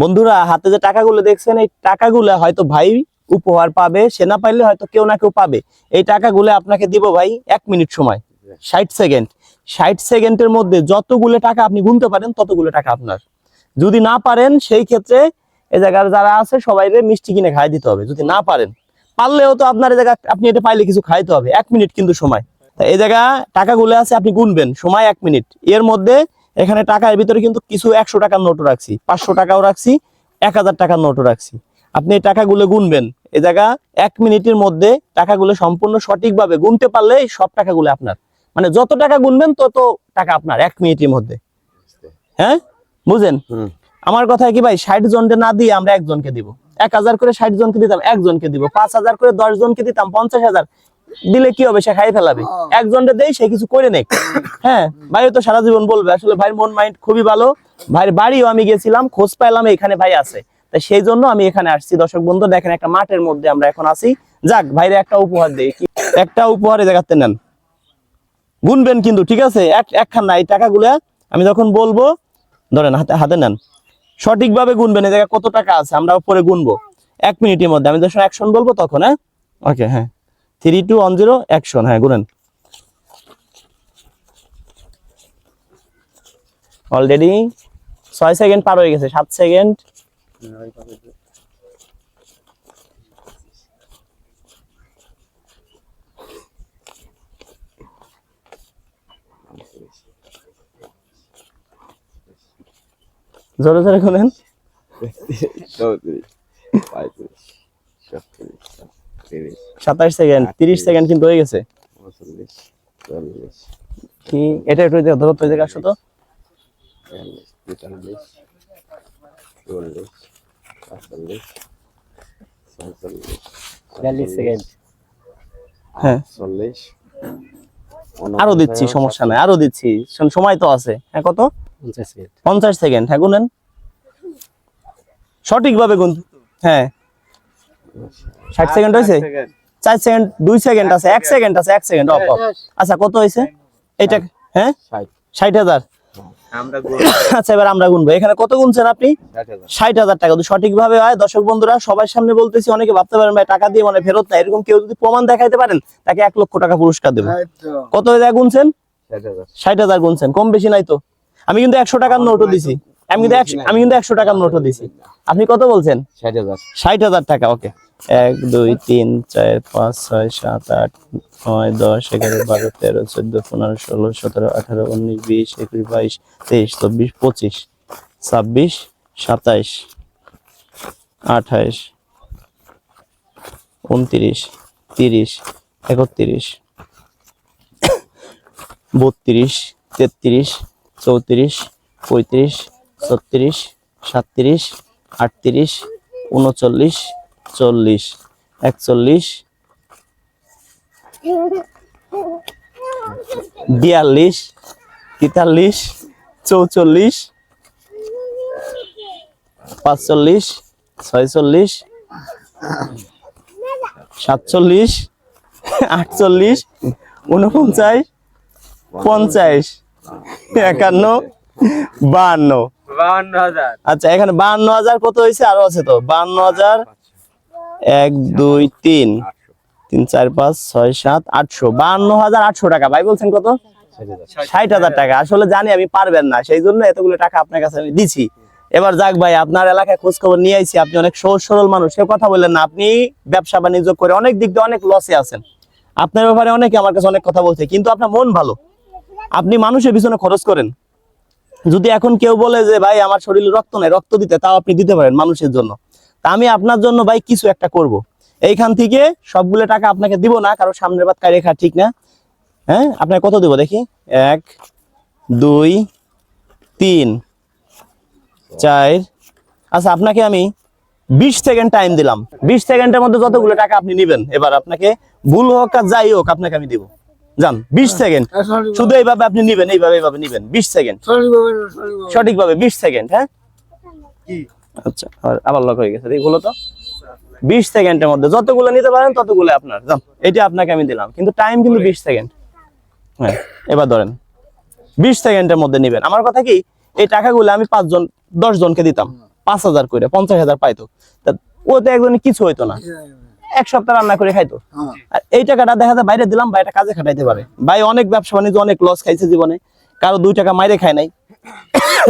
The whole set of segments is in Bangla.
বন্ধুরা, হাতে যে টাকাগুলো দেখছেন, এই টাকাগুলো হয়তো ভাই উপহার পাবে, সে না পাইলে হয়তো কেউ না কেউ পাবে। এই টাকাগুলো আপনাকে দিব ভাই এক মিনিট সময়, ষাট সেকেন্ড। ষাট সেকেন্ডের মধ্যে যতগুলো টাকা আপনি গুনতে পারেন, ততগুলো টাকা আপনার। যদি না পারেন, সেই ক্ষেত্রে এ জায়গার যারা আছে সবাই মিষ্টি কিনে খাই দিতে হবে। যদি না পারেন, পারলেও তো আপনার জায়গা, আপনি এটা পাইলে কিছু খাইতে হবে। এক মিনিট কিন্তু সময়। এই জায়গা টাকাগুলো আছে, আপনি গুনবেন। সময় এক মিনিট। এর মধ্যে এখানে টাকার ভিতরে কিন্তু কিছু একশো টাকার নোটও রাখছি পাঁচশো টাকাও রাখছি এক হাজার টাকার নোটও রাখছি। আপনি এই টাকাগুলো গুনবেন এই জায়গা এক মিনিটের মধ্যে টাকাগুলো সম্পূর্ণ সঠিকভাবে গুনতে পারলে সব টাকাগুলো আপনার। মানে যত টাকা গুনবেন তত টাকা আপনার এক মিনিটের মধ্যে। হ্যাঁ? বুঝেন। আমার কথা কি ভাই ষাট জনকে না দিয়ে আমরা একজনকে দিব। এক হাজার করে ষাট জনকে দিতাম একজনকে দিব। পাঁচ হাজার করে দশ জনকে দিতাম পঞ্চাশ হাজার। দিলে কি হবে? সে খাই ফেলাবে। একজনকে দেই সে কিছু করে নেক। হ্যাঁ? ভাই তো সারা জীবন বলবে। আসলে ভাইয়ের মন মাইন্ড খুবই ভালো। ভাইয়ের বাড়িও আমি গেছিলাম খোঁজ পাইলাম এখানে ভাই আছে। তাই সেই জন্য আমি এখানে আসছি। দর্শক বন্ধু দেখেন একটা মাঠের মধ্যে আমরা এখন আছি। যাক ভাইরে একটা উপহার দেই। একটা উপহার এই জায়গাতে নেন। গুনবেন কিন্তু ঠিক আছে? এক একখান না এই টাকাগুলা আমি যখন বলব ধরেন হাতে হাতে নেন। সঠিকভাবে গুনবেন এই জায়গায় কত টাকা আছে? আমরা পরে গুনবো। এক মিনিটের মধ্যে। আমি যখন অ্যাকশন বলব তখন হ্যাঁ? ওকে হ্যাঁ। Three two one zero action হ্যাঁ গুনেন অলরেডি ছয় সেকেন্ড পার হয়ে গেছে, সাত সেকেন্ড। জোরে জোরে গুনেন সাতাশ সেকেন্ড তিরিশ সেকেন্ড কিন্তু হয়ে গেছে। কি? এটা একটু দেখো, ধরো তো জায়গায় আসো তো। বিয়াল্লিশ তেতাল্লিশ চুয়াল্লিশ পাঁচচল্লিশ ছয়চল্লিশ সেকেন্ড হ্যাঁ। চল্লিশ আরও দিচ্ছি সমস্যা নাই আরও দিচ্ছি। সময় তো আছে। হ্যাঁ কত? পঞ্চাশ সেকেন্ড পঞ্চাশ সেকেন্ড হ্যাঁ গুনেন। সঠিকভাবে গুন হ্যাঁ। ষাট সেকেন্ড হয়েছে চার সেকেন্ড দুই সেকেন্ড আছে এক সেকেন্ড আছে এক সেকেন্ড অফ অফ। আচ্ছা কত হয়েছে এইটা হ্যাঁ? ষাট। হাজার। আচ্ছা এবার আমরা গুনবো। এখানে কত গুনছেন আপনি? ষাট হাজার। টাকা। যদি সঠিকভাবে হয় দর্শক বন্ধুরা সবার সামনে বলতেছি অনেকে ভাবতে পারেন ভাই টাকা দিয়ে মানে ফেরত না এরকম কেউ যদি প্রমাণ দেখাইতে পারেন তাকে এক লক্ষ টাকা পুরস্কার দেবো। কত হাজার গুনছেন? ষাট হাজার। গুনছেন। কম বেশি নাই তো। আমি কিন্তু একশো টাকার নোটও দিছি। আমি কিন্তু আমি কিন্তু একশো টাকার নোটও দিছি। আপনি কত বলছেন? ষাট হাজার টাকা ওকে। এক, দুই, তিন, চার, পাঁচ, ছয়, সাত, আট, নয়, দশ, এগারো, বারো, তেরো, চোদ্দ, পনেরো, ষোলো, সতেরো, আঠারো, উনিশ, বিশ, একুশ, বাইশ, তেইশ, চব্বিশ, পঁচিশ, ছাব্বিশ, সাতাইশ, আঠাইশ, উনত্রিশ, তিরিশ, একত্রিশ, বত্রিশ, তেত্রিশ, চৌত্রিশ, পঁয়ত্রিশ, ছত্রিশ, সাতত্রিশ, আটত্রিশ, উনচল্লিশ চল্লিশ একচল্লিশ বিয়াল্লিশ তেতাল্লিশ চৌচল্লিশ পাঁচচল্লিশ ছয়চল্লিশ সাতচল্লিশ আটচল্লিশ উনপঞ্চাশ পঞ্চাশ একান্ন বাহান্ন। আচ্ছা এখানে বাহান্ন হাজার কত হয়েছে? আরও আছে তো। বাহান্ন হাজার এক দুই তিন। তিন চার পাঁচ ছয় সাত আটশো। বাহান্ন হাজার আটশো টাকা। ভাই বলছেন কত? ষাট হাজার। টাকা। আসলে জানি আমি পারবেন না। সেই জন্য এতগুলো টাকা আপনার কাছে আমি দিছি। এবার যাক ভাই আপনার এলাকায় খোঁজ খবর নিয়ে আইছি। আপনি অনেক সহজ সরল মানুষ। সে কথা বললেন না। আপনি ব্যবসা বাণিজ্য করে অনেক দিক দিয়ে অনেক লসে আছেন। আপনার ব্যাপারে অনেকে আমার কাছে অনেক কথা বলছে। কিন্তু আপনার মন ভালো। আপনি মানুষের পিছনে খরচ করেন। যদি এখন কেউ বলে যে ভাই আমার শরীরে রক্ত নাই রক্ত দিতে। তাও আপনি দিতে পারেন মানুষের জন্য। তা আমি আপনার জন্য ভাই কিছু একটা করব। এইখান থেকে সবগুলো টাকা আপনাকে দিব না কারণ সামনের বাদ কায় রেখা ঠিক না। হ্যাঁ আপনাকে কত দিব দেখি? এক দুই তিন চার আচ্ছা আপনাকে আমি বিশ সেকেন্ড টাইম দিলাম। বিশ সেকেন্ডের মধ্যে যতগুলো টাকা আপনি নেবেন এবার আপনাকে ভুল হোক আর যাই হোক আপনাকে আমি দিব। যান বিশ সেকেন্ড। শুধু এইভাবে আপনি নিবেন এইভাবে এইভাবে নিবেন। বিশ সেকেন্ড। সঠিকভাবে বিশ সেকেন্ড হ্যাঁ? আচ্ছা আর- আবার লক হয়ে গেছে। হলো তো। বিশ সেকেন্ডের মধ্যে যতগুলো নিতে পারেন ততগুলো আপনার। এটা আপনাকে আমি দিলাম। কিন্তু টাইম কিন্তু বিশ সেকেন্ড। হ্যাঁ এবার ধরেন। বিশ সেকেন্ডের মধ্যে নিবেন। আমার কথা কি এই টাকাগুলো আমি পাঁচজন দশ জনকে দিতাম। পাঁচ হাজার করে পঞ্চাশ হাজার পাইতো। তা ওতে একজন কিছু হইতো না। এক সপ্তাহ রান্না করে খাইতো। আর এই টাকাটা দেখা যায় বাইরে দিলাম বাইরে কাজে খাটাইতে পারে। ভাই অনেক ব্যবসা বাণিজ্য অনেক লস খাইছে জীবনে। কারও দুই টাকা মাইরে খায় নাই।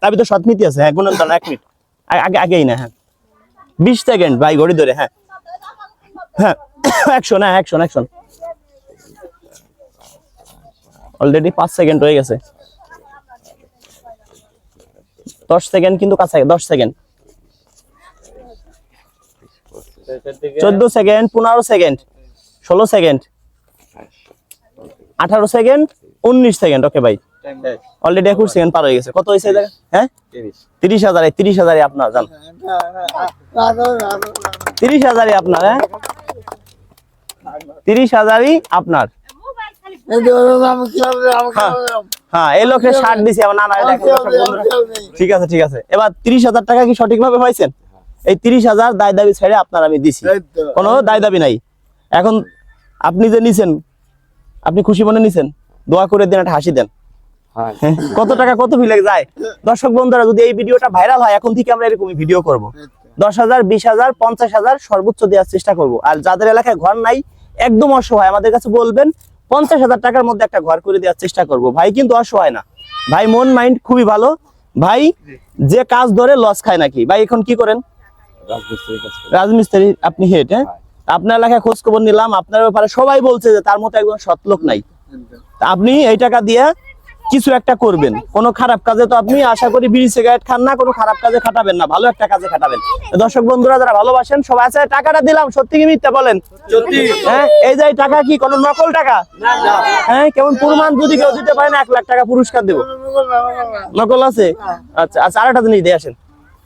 তার ভিতরে সৎ নীতি আছে হ্যাঁ গুণন এক মিনিট। আগে- আগে আগেই না হ্যাঁ। বিশ সেকেন্ড ভাই, ঘড়ি ধরে হ্যাঁ। হ্যাঁ অ্যাকশন হ্যাঁ অ্যাকশন অ্যাকশন অলরেডি পাঁচ সেকেন্ড হয়ে গেছে। দশ সেকেন্ড কিন্তু কাছে দশ সেকেন্ড চোদ্দ সেকেন্ড পনেরো সেকেন্ড ষোলো সেকেন্ড আঠারো সেকেন্ড উনিশ সেকেন্ড ওকে ভাই অলরেডি একুশ সেকেন্ড পার হয়ে গেছে। কত হয়েছে হ্যাঁ? তিরিশ। হাজারে তিরিশ হাজারে আপনার জান। তিরিশ হাজারই আপনার হ্যাঁ? তিরিশ হাজারই আপনার। হ্যাঁ এই লোকের ষাট দিছি আমার নানা দেখেন দর্শক বন্ধুরা। ঠিক আছে ঠিক আছে। এবার তিরিশ হাজার টাকা কি সঠিকভাবে পাইছেন এই তিরিশ হাজার দায় দাবি ছেড়ে আপনার আমি দিছি। কোনো দায় দাবি নাই। এখন আপনি যে নিছেন আপনি খুশি মনে নিছেন দোয়া করে দিন একটা হাসি দেন। হ্যাঁ হ্যাঁ, কত টাকা কত ফিলে যায়। দর্শক বন্ধুরা যদি এই ভিডিওটা ভাইরাল হয় এখন থেকে আমরা এরকমই ভিডিও করব। দশ হাজার বিশ হাজার পঞ্চাশ হাজার সর্বোচ্চ দেওয়ার চেষ্টা করব। আর যাদের এলাকায় ঘর নাই একদম অসহায় আমাদের কাছে বলবেন পঞ্চাশ হাজার টাকার মধ্যে একটা ঘর করে দেওয়ার চেষ্টা করব। ভাই কিন্তু অসহায় না। ভাই মন মাইন্ড খুবই ভালো। ভাই যে কাজ ধরে লস খায় নাকি? ভাই এখন কি করেন? রাজমিস্ত্রি আপনি হেড হ্যাঁ? আপনার এলাকায় খোঁজ খবর নিলাম আপনার ব্যাপারে সবাই বলছে যে তার মতো একজন সৎ লোক নাই। আপনি এই টাকা দিয়ে কিছু একটা করবেন। কোনো খারাপ কাজে তো আপনি আশা করি বিড়ি সিগারেট খান না কোনো খারাপ কাজে খাটাবেন না ভালো একটা কাজে খাটাবেন। দর্শক বন্ধুরা যারা ভালোবাসেন সবাই আছে টাকাটা দিলাম সত্যি কি মিথ্যা বলেন? সত্যি। হ্যাঁ এই যে টাকা কি কোনো নকল টাকা? হ্যাঁ কেমন প্রমাণ যদি কেউ দিতে পারে না এক লাখ টাকা পুরস্কার দেবো। নকল আছে? আচ্ছা আচ্ছা আর একটা জিনিস দিয়ে আসেন।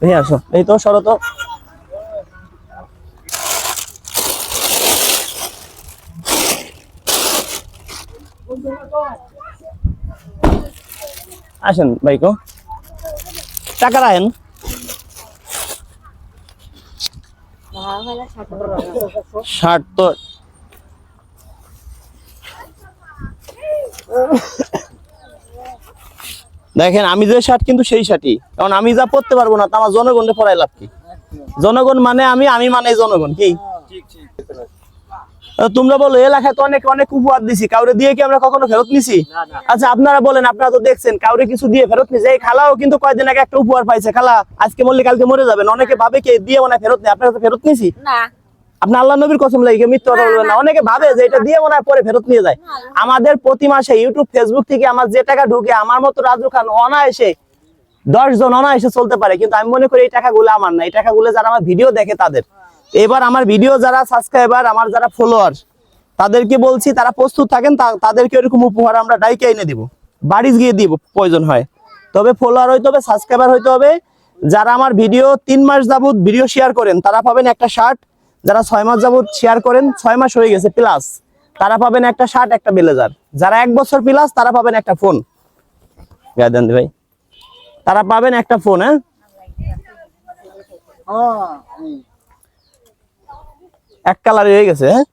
এই আসো। এই তো শরত আসেন ভাইকো। টাকা রাখেন। ষাট তো দেখেন, আমি যে শার্ট কিন্তু সেই শার্টই কারণ আমি যা পড়তে পারব না, তা আমার জনগণে পড়াই লাভ কি? জনগণ মানে আমি আমি মানে জনগণ, কি? তোমরা বলো এলাকায় তো অনেক অনেক উপহার দিছি কাউরে দিয়ে কি আমরা কখনো ফেরত নিছি? আচ্ছা আপনারা বলেন আপনারা তো দেখছেন কাউরে কিছু দিয়ে ফেরত নিছে। এই খালাও কিন্তু কয়দিন আগে একটা উপহার পাইছে খালা আজকে মরলে কালকে মরে যাবেন। অনেকে ভাবে কি দিয়ে মনে হয় ফেরত নেই আপনারা তো ফেরত নিছি? না। আপনি আল্লাহ নবীর কসম লাগে বলবেন না। অনেকে ভাবে যে এটা দিয়ে মনে হয় পরে ফেরত নিয়ে যায়। আমাদের প্রতি মাসে ইউটিউব ফেসবুক থেকে আমার যে টাকা ঢুকে আমার মতো রাজু খান অনায়াসে দশ জন অনায়াসে চলতে পারে। কিন্তু আমি মনে করি এই টাকাগুলো আমার না। এই টাকাগুলো যারা আমার ভিডিও দেখে তাদের। এবার আমার ভিডিও যারা সাবস্ক্রাইবার আমার যারা ফলোয়ার তাদেরকে বলছি, তারা প্রস্তুত থাকেন তাদেরকে এরকম উপহার আমরা ডাইকে এনে দিব। বাড়ি গিয়ে দিব, প্রয়োজন হয়। তবে ফলোয়ার হইতে হবে সাবস্ক্রাইবার হইতে হবে। যারা আমার ভিডিও তিন মাস যাবত ভিডিও শেয়ার করেন, তারা পাবেন একটা শার্ট যারা ছয় মাস যাবত শেয়ার করেন, ছয় মাস হয়ে গেছে প্লাস তারা পাবেন একটা শার্ট একটা ব্লেজার যারা এক বছর প্লাস তারা পাবেন একটা ফোন গায়ে ভাই। তারা পাবেন একটা ফোন হ্যাঁ। এক কালার হয়ে গেছে হ্যাঁ?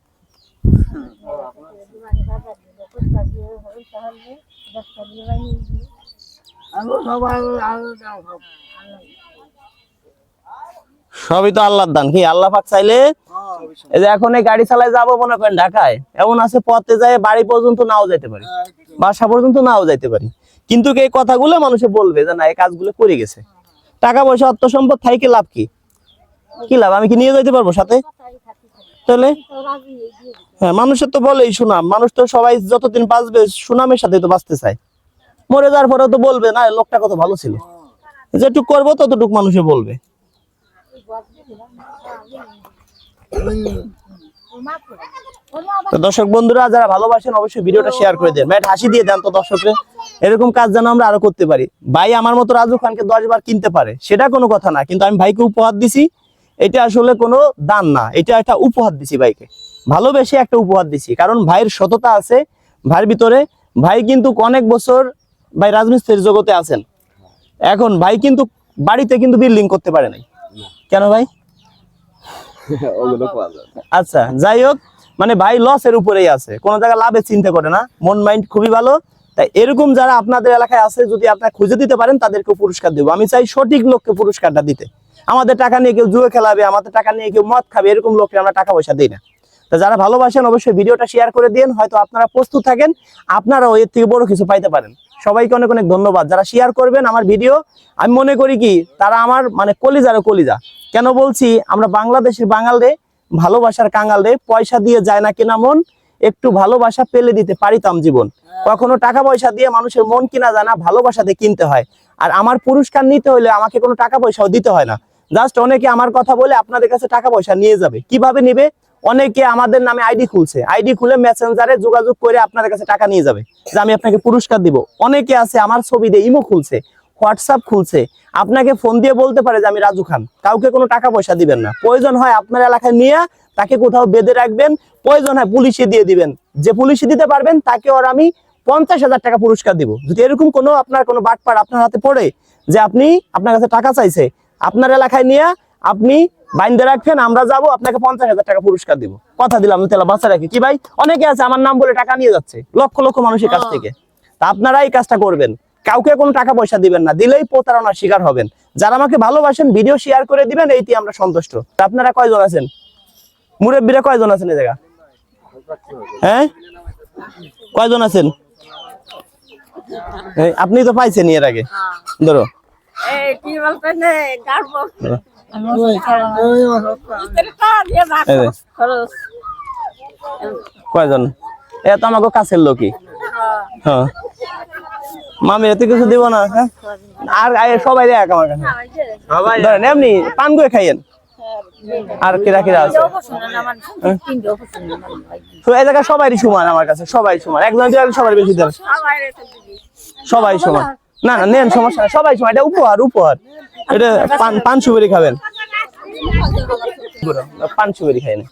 সবই তো আল্লাহর দান। কি, আল্লাহ পাক চাইলে? এই যে এখন এই গাড়ি চালায় যাব মনে করেন ঢাকায়, এমন আছে পথে যায় বাড়ি পর্যন্ত নাও যাইতে পারি, বাসা পর্যন্ত নাও যাইতে পারি। কিন্তু এই কথাগুলো মানুষে বলবে যে না, এই কাজগুলো করে গেছে। টাকা পয়সা, অর্থ সম্পদ থাইকে লাভ কি? কি লাভ? আমি কি নিয়ে যাইতে পারব সাথে? তাহলে? হ্যাঁ মানুষের তো বলেই সুনাম। মানুষ তো সবাই যতদিন বাঁচবে, সুনামের সাথে তো বাঁচতে চায়। মরে যাওয়ার পরে তো বলবে, না, লোকটা কত ভালো ছিল। যেটুক করব, ততটুক মানুষে বলবে। দর্শক বন্ধুরা, যারা ভালোবাসেন, অবশ্যই ভিডিওটা শেয়ার করে দেন। একটা হাসি দিয়ে দেন তো দর্শকরে। এরকম কাজ যেন আমরা আরও করতে পারি। ভাই, আমার মতো রাজু খানকে দশ বার কিনতে পারে, সেটা কোনো কথা না। কিন্তু আমি ভাইকে উপহার দিছি এটা আসলে কোনো দান না এটা একটা উপহার দিছি ভাইকে। ভালোবেসে একটা উপহার দিছি কারণ ভাইয়ের সততা আছে ভাইয়ের ভিতরে ভাই কিন্তু অনেক বছর ভাই রাজমিস্ত্রির জগতে আছেন। এখন ভাই কিন্তু বাড়িতে কিন্তু বিল্ডিং করতে পারে নাই। কেন ভাই? আচ্ছা যাই হোক মানে ভাই লসের উপরেই আছে। কোন জায়গায় লাভের চিন্তা করে না মন মাইন্ড খুবই ভালো। তাই এরকম যারা আপনাদের এলাকায় আছে যদি আপনারা খুঁজে দিতে পারেন তাদেরকে পুরস্কার দেবো। আমি চাই সঠিক লোককে পুরস্কারটা দিতে। আমাদের টাকা নিয়ে কেউ জুয়ে খেলাবে আমাদের টাকা নিয়ে কেউ মদ খাবে এরকম লোককে আমরা টাকা পয়সা দিই না। তো যারা ভালোবাসেন অবশ্যই ভিডিওটা শেয়ার করে দিন হয়তো আপনারা প্রস্তুত থাকেন আপনারাও এর থেকে বড় কিছু পাইতে পারেন। সবাইকে অনেক অনেক ধন্যবাদ। যারা শেয়ার করবেন আমার ভিডিও আমি মনে করি কি তারা আমার মানে কলিজারও কলিজা। কেন বলছি আমরা বাংলাদেশের বাঙাল রে ভালোবাসার কাঙাল রে পয়সা দিয়ে যায় না কেনা মন একটু ভালোবাসা পেলে দিতে পারিতাম জীবন। কখনো টাকা পয়সা দিয়ে মানুষের মন কিনা জানা ভালোবাসাতে কিনতে হয়। আর আমার পুরস্কার নিতে হলে আমাকে কোনো টাকা পয়সাও দিতে হয় না। জাস্ট অনেকে আমার কথা বলে আপনাদের কাছে টাকা পয়সা নিয়ে যাবে। কীভাবে নিবে? অনেকে আমাদের নামে আইডি খুলছে। আইডি খুলে মেসেঞ্জারে যোগাযোগ করে আপনাদের কাছে টাকা নিয়ে যাবে। যে আমি আপনাকে পুরস্কার দিব। অনেকে আছে আমার ছবি দিয়ে ইমো খুলছে হোয়াটসঅ্যাপ খুলছে। আপনাকে ফোন দিয়ে বলতে পারে যে আমি রাজু খান। কাউকে কোনো টাকা পয়সা দিবেন না। প্রয়োজন হয় আপনার এলাকায় নিয়ে তাকে কোথাও বেঁধে রাখবেন। প্রয়োজন হয় পুলিশে দিয়ে দিবেন। যে পুলিশে দিতে পারবেন, তাকে ওর আমি পঞ্চাশ হাজার টাকা পুরস্কার দিব। যদি এরকম কোনো আপনার কোনো বাটপার আপনার হাতে পড়ে যে আপনি আপনার কাছে টাকা চাইছে আপনার এলাকায় নিয়ে আপনি বাইন্দে রাখবেন আমরা যাব আপনাকে পঞ্চাশ হাজার টাকা পুরস্কার দিব। কথা দিলাম তেলা বাচ্চা রাখি। কি ভাই? অনেকে আছে আমার নাম বলে টাকা নিয়ে যাচ্ছে লক্ষ লক্ষ মানুষের কাছ থেকে। তা আপনারা এই কাজটা করবেন। কাউকে কোনো টাকা পয়সা দিবেন না দিলেই প্রতারণার শিকার হবেন। যারা আমাকে ভালোবাসেন ভিডিও শেয়ার করে দিবেন এইটি আমরা সন্তুষ্ট। আপনারা কয়জন আছেন? মুরব্বীরা কয়জন আছেন এই জায়গা? হ্যাঁ? কয়জন আছেন? আপনি তো পাইছেন এর আগে। ধরো। কয়জন? এ তো আমাকে কাছের লোকই। হ্যাঁ। মামি এত কিছু দিব না হ্যাঁ? আর সবাই এক আমার কাছে। ধরেন এমনি পান করে খাইয়েন। আর কিরা কিরা আছে? তো এই জায়গায় সবাই সমান আমার কাছে সবাই সমান। একজন সবার বেশি দেন সবাই সমান। না না নেন, সমস্যা সবাই সমান এটা উপহার উপহার। এটা পান পান সুপারি খাবেন। পান সুপারি খাই না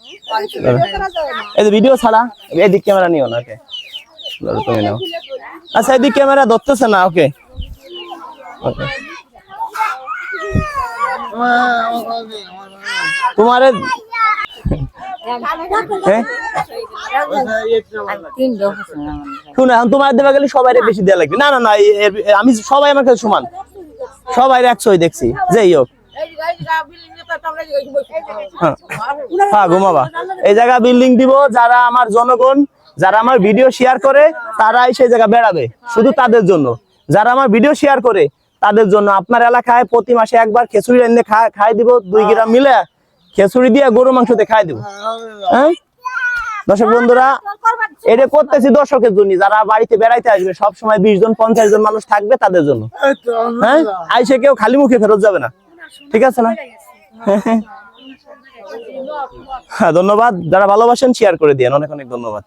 এই ভিডিও ছাড়া, এদিক ক্যামেরা নিও না, ওকে। তুমি নাও। আচ্ছা এদিক ক্যামেরা ধরতেছে না, ওকে। ওকে। তোমারে হ্যাঁ। হ্যাঁ এই জায়গা বিল্ডিং দিব যারা আমার জনগণ, যারা আমার ভিডিও শেয়ার করে, তারাই সেই জায়গা বেড়াবে। শুধু তাদের জন্য। যারা আমার ভিডিও শেয়ার করে, তাদের জন্য। আপনার এলাকায় প্রতি মাসে একবার খেচুড়ি এনে খাই দিব, দুই গ্রাম মিলে খেচুড়ি দিয়ে গরু মাংস দিয়ে খাই দিব। হ্যাঁ? দর্শক বন্ধুরা, এটা করতেছি দর্শকের জন্য। যারা বাড়িতে বেড়াইতে আসবে সব সময় বিশ জন, পঞ্চাশ জন মানুষ থাকবে তাদের জন্য। হ্যাঁ? আইসে কেউ খালি মুখে ফেরত যাবে না। ঠিক আছে না? হ্যাঁ ধন্যবাদ। যারা ভালোবাসেন শেয়ার করে দিয়েন। অনেক অনেক ধন্যবাদ।